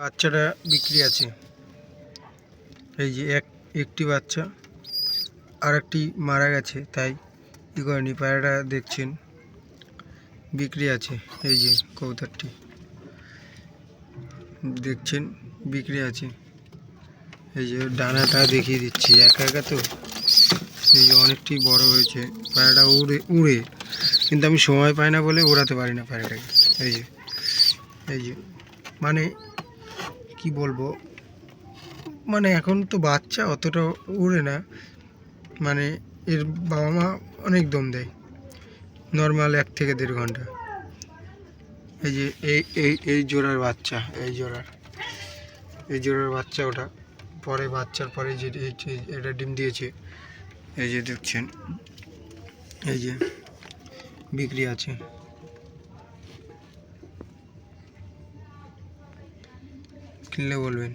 বাচ্চাটা বিক্রি আছে। এই যে এক, একটি বাচ্চা আর একটি মারা গেছে, তাই ই করেনি পায়রাটা দেখছেন? বিক্রি আছে, এই যে কবুতরটি। দেখছেন, বিক্রি আছে। এই যে ডানাটা দেখিয়ে দিচ্ছি, একা একা তো? এই যে অনেকটি বড় হয়েছে, পায়রাটা উড়ে উড়ে। কিন্তু আমি সময় পাই না বলে ওড়াতে পারি না পায়রাটাকে। এই যে এই যে মানে কি বলব? মানে এখন তো বাচ্চা, অতটা উড়ে না। মানে এর বাবা মা অনেক দম দেয়। নর্মাল এক থেকে দেড় ঘণ্টা। এই যে, এই এই এই জোড়ার বাচ্চা, এই জোড়ার। এই জোড়ার বাচ্চা ওটা। পরে বাচ্চার পরে যে, এটা ডিম দিয়েছে, এই যে দেখছেন, এই যে বিক্রি আছে। কিনলে বলবেন